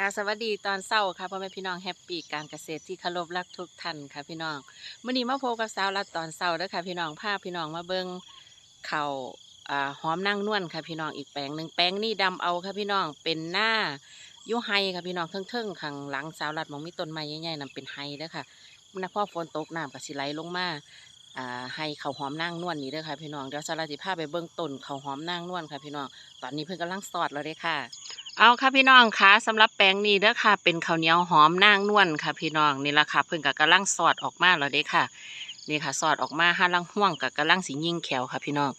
กาบสวัสดีตอนเช้าค่ะพ่อแม่พี่น้องแฮปปี้การเกษตรที่เคารพรักทุกท่านค่ะพี่น้องมื้อนี้มาพบกับสาวรัดตอนเช้าด้อค่ะพี่น้องพาพพี่น้องมาเบิ่งข้าวอ่าหอมนางนวลค่ะพี่น้องอีกแปลงหนึ่งแปลงนี่ดำเอาค่ะพี่น้องเป็นหน้ายุไฮค่ะพี่น้องเทิงๆข้างหลังสาวรัดมองมีต้นไม้ใหญ่ๆนั่นเป็นไฮด้อค่ะมันพอฝนตกน้ำก็สิไหลลงมา อ่าไฮข้าหอมนางนวลนี่เด้อค่ะพี่น้องเดี๋ยวสาวรัดสิพาไปเบิ่งต้นเขาหอมนางนวลค่ะพี่น้องตอนนี้เพิ่นกำลังสอดแล้วเด้อค่ะ เอาค่ะพี่น้องคะสำหรับแปลงนี้เด้อค่ะ เป็นข้าวเหนียวหอมนางนวลค่ะ พี่น้องนี่ละค่ะเพิ่งกับกำลังสอดออกมาแล้วเด้ค่ะนี่ค่ะสอดออกมาห้าลังห่วงกับกำลังสียิ่งแขวค่ะ พี่น้อง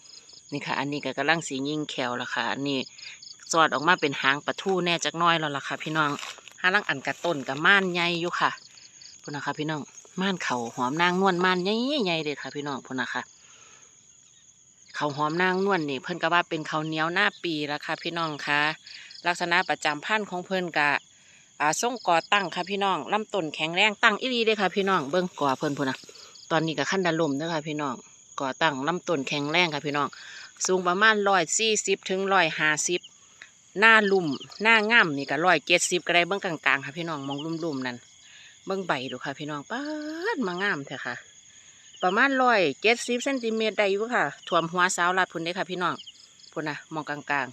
นี่ค่ะ อันนี้ก็กำลังสียิ่งแขวแล้วค่ะอันนี้สอดออกมาเป็นหางปลาทูแน่จักน้อยแล้วล่ะค่ะ พี่น้องห้าลังอันกระต้นกับม่านใหญ่อยู่ค่ะพุ่นนะคะพี่น้อง ม่านเขาหอมนางนวลม่านใหญ่ๆเด็ดค่ะ พี่น้องพุ่นนะคะเขาหอมนางนวลนี่ เพิ่นก็ว่าเป็นเขาเหนียวหน้าปีแล้วค่ะ พี่น้องค่ะลักษณะประจำพันธุ์ของเพิ่นกะอ่าส่งก่อตั้งค่ะพี่น้องลำต้นแข็งแรงตั้งอีรีเด้ค่ะ พี่น้องเบิ่งก่อเพิ่นพุ่นนะตอนนี้ก็ขั้นดาลมเด้อค่ะ พี่น้องก่อตั้งลำต้นแข็งแรงค่ะพี่น้อง สูงประมาณร้อยสี่สิบถึงร้อยห้าสิบหน้าลุ่มหน้าง่ามนี่ก็ร้อยเจ็ดสิบก็ได้เบิ่งกลางๆค่ะพี่น้องมองลุ่มๆนั่น เบิ่งใบดูค่ะ พี่น้องป้าดมางามเถอะค่ะ ประมาณร้อยเจ็ดสิบเซนติเมตรได้อยู่ค่ะถ่วมหัวสาวลาดพุ่นเด้ค่ะ พี่น้องพุ่นนะมองกลาง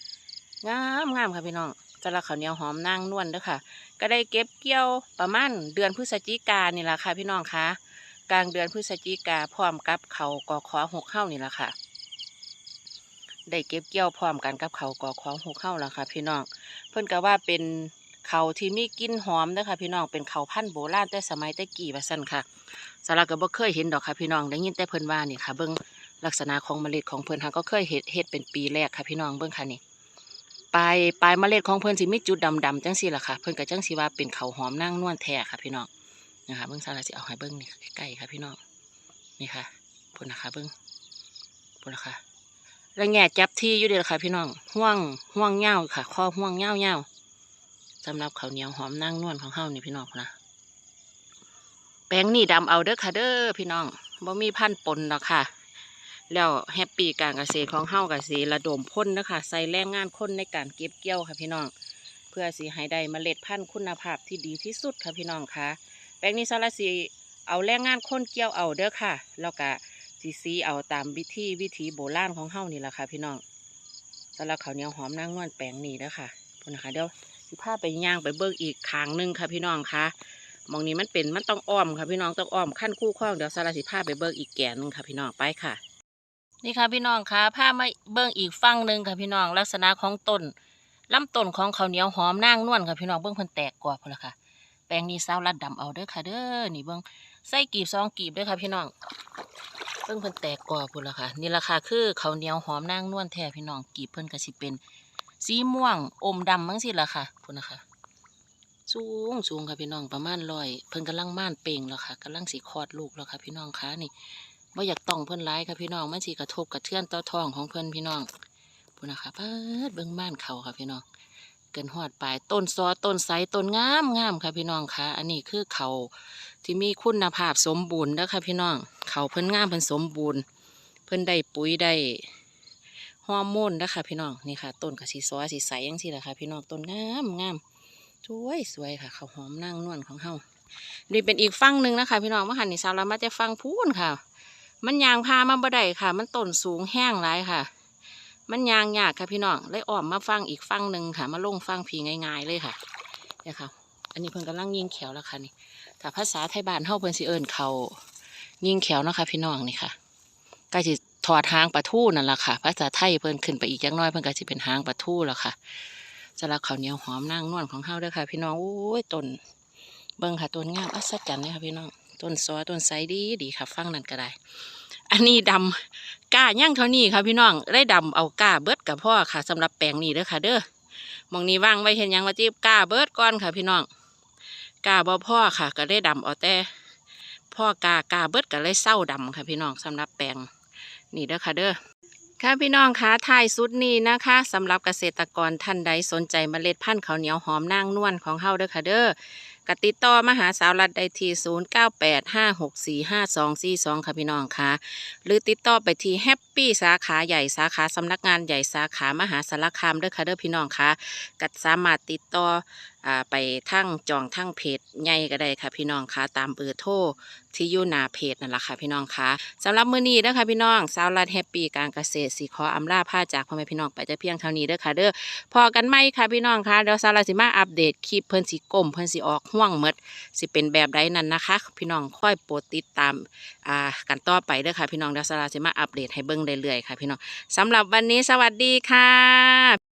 ๆงามงามค่ะพี่น้องจะละข้าวเหนียวหอมนางนวลเด้อค่ะ ก็ได้เก็บเกี่ยวประมาณเดือนพฤศจิกายนนี่แหละค่ะ พี่น้องคะกลางเดือนพฤศจิกาพร้อมกับเขากอขอหกเข้านี่แหละค่ะ ได้เก็บเกี่ยวพร้อมกันกับเขากอขอหกเข้าแล้วค่ะ พี่น้องเพิ่นก็ว่าเป็น เขาที่มีกลิ่นหอมเด้อค่ะพี่น้องเป็นเขาพันธุ์โบราณแต่สมัยแต่กี่ว่าซั่นค่ะสาระก็บ่เคยเห็นดอกค่ะพี่น้องได้ยินแต่เพิ่นว่านี่ค่ะ เบิ่งลักษณะของเมล็ดของเพิ่นหาก็เคยเห็ดเฮ็ดเป็นปีแรกค่ะพี่น้องเบิ่งค่ะนี่ปลายปลายเมล็ดของเพิ่นสิมีจุดดำๆจังซี่ล่ะค่ะ เพิ่นก็จังสิว่าเป็นเขาหอมนางนวลแท้ค่ะพี่น้องนะคะเบิ่งซาลาสิเอาให้เบิ่งนี่ใกล้ๆค่ะพี่น้องนี่ค่ะพุ่นนะคะเบิ่งพุ่นนะคะแล้วแง่จับที่อยู่เด้อค่ะพี่น้องห่วงห่วงเหย้าค่ะข้อห่วงเหย้าเหย้า สำหรับข้าวเหนียวหอมนางนวลของเฮานี่พี่น้องนะแป้งนี่ดำเอาเด้อค่ะเด้อพี่น้องบ่มีพันปนหรอกค่ะ แล้วแฮปปี้การเกษตรของเฮากับสีระดมพ่นนะคะใส่แรงงานคนในการเก็บเกี่ยวค่ะพี่น้อง เพื่อสีให้ได้เมล็ดพันธุ์คุณภาพที่ดีที่สุดค่ะพี่น้องค่ะ แปลงนี้ซาลาสีเอาแรงงานคนเกี่ยวเอาเด้อค่ะ แล้วก็สีสีเอาตามวิธีวิธีโบราณของเฮานี่แหละค่ะพี่น้องสำหรับข้าวเหนียวหอมนางนวลแปลงนี้เด้อค่ะพุ่นนะคะเดี๋ยว สิพาไปย่างไปเบิกอีกคางหนึงค่ะพี่น้องค่ะมองนี้มันเป็นมันต้องอ้อมค่ะพี่น้องต้องอ้อมขั้นคู่ข้องเดี๋ยวซาลาสิพาไปเบิกอีกแก่หนึงค่ะพี่น้องไปค่ะ นี่ค่ะพี่น้องค่ะพามาเบิ่งอีกฝั่งหนึ่งค่ะพี่น้องลักษณะของต้นลำต้นของข้าวเหนียวหอมนางนวลค่ะพี่น้องเบิ่งเพิ่นแตกกว่าพุ่นละค่ะ แปลงนี้สาวรัดดำเอาเด้อค่ะ เด้อนี่เบิ่งใส่กีบสองกีบด้อค่ะพี่น้องเบิ่งเพิ่นแตกกว่าพุ่นละค่ะ นี่ราคาคือข้าวเหนียวหอมนางนวลแท้พี่น้องกีบเพิ่นก็สิเป็น สีม่วง อมดำมั้งสิล่ะค่ะพุ่นนะคะสูงสูงค่ะพี่น้องประมาณร้อยเพิ่นกำลังม่านเป่งแล้วค่ะกำลังสิคลอดลูกแล้วค่ะ พี่น้องคะนี่ว่าอยากต้องเพิ่นร้ายค่ะพี่น้องมันสิกระทบกระเทือนต่อท้องของเพิ่นพี่น้องพูดนะคะเปิดเบิ่งบ้านเขาค่ะพี่น้องเกินหอดปลายต้นซอต้นไซต้นงามงามค่ะพี่น้องคะอันนี้คือเขาที่มีคุณภาพสมบูรณ์เด้อค่ะพี่น้องเขาเพิ่นงามเพิ่นสมบูรณ์ เพิ่นได้ปุ๋ยได้ ฮอร์โมนเด้อค่ะพี่น้องนี่ค่ะต้นกะสีซอสีใสยังสิล่ะค่ะพี่น้องต้นงามงามสวยสวยค่ะเขาวหอมนางนวลของเฮานี่เป็นอีกฟังหนึ่งนะคะ พี่น้องเมื่อหันนี่สาวเรามาจะฟังพูนค่ะ มันยางพามาบ่ได้ค่ะ มันต้นสูงแห้งหลายค่ะ มันยางยากค่ะพี่น้องเลยอ้อมมาฟังอีกฟังหนึ่งค่ะ มาลงฟังผีง่าย ๆ เลยค่ะเนี่ยค่ะ อันนี้เพิ่นกำลังยิงแขวแล้วค่ะนี่ถ้าภาษาไทยบ้านเฮาเพิ่นสิเอิ้นเขายิงแขวนะคะพี่น้องนี่ค่ะใกล้สิ ถอดหางปลาทูนั่นแหละค่ะภาษาไทยเพิ่นขึ้นไปอีกจักหน้อยเพิ่นก็สิเป็นหางปลาทูแล้วค่ะสำหรับข้าวเหนียวหอมนางนวลของเฮาเด้อค่ะ พี่น้องโอ้ยต้นเบิ่งค่ะต้นงามอัศจรรย์เลยค่ะพี่น้องต้นซอต้นไซดีดีค่ะฟังนั่นก็ได้ อันนี้ดำก้าย่างเท่านี้ค่ะพี่น้องได้ดำเอาก้าเบิดกับพ่อค่ะสำหรับแปลงนี้เด้อค่ะ เด้อมองนี้ว่างไว้เห็นยังว่าจีบก้าเบิดก่อนค่ะ พี่น้องก้าบ่พ่อค่ะ ก็ได้ดำเอาแต่พ่อกากาเบิดก็เลยเศร้าดำค่ะพี่น้องสำหรับแปลง นี่เด้อค่ะเด้อค่ะพี่น้องคะท้ายสุดนี้นะคะสำหรับเกษตรกรท่านใดสนใจเมล็ดพันธุ์ข้าวเหนียวหอมนางนวลของเฮาเด้อค่ะเด้อกติดต่อมหาสาวรัดได้ที่0985645242 ค่ะพี่น้องค่ะ หรือติดต่อไปที่แฮปปี้สาขาใหญ่สาขาสำนักงานใหญ่สาขามหาสารคามเด้อค่ะเด้อพี่น้องค่ะก็สามารถติดต่ออไปทั้งจองทั้งเพจใหญ่ก็ได้ค่ะ พี่น้องค่ะตามเบอร์โทรที่อยู่หน้าเพจนั่นแหละค่ะพี่น้องค่ะสำหรับมื้อนี้เด้อค่ะพี่น้องสาวรัดแฮปปี้การเกษตรสิขออำลาพาจากพ่อแม่พี่น้องไปแต่เพียงเท่านี้เด้อค่ะเด้อพอกันไหมค่ะพี่น้องค่ะเดี๋ยวสาวรัดสิมาอัปเดตคลิปเพิ่นสิก้มเพิ่นสิออกห่วงหมดสิเป็นแบบใดนั่นนะคะ พี่น้องค่อยโปรดติดตามอ่ากันต่อไปเด้อค่ะพี่น้องเดี๋ยวสาวรัดสิมาอัปเดตให้เบิ่งเรื่อยๆค่ะพี่น้องสำหรับวันนี้สวัสดีค่ะ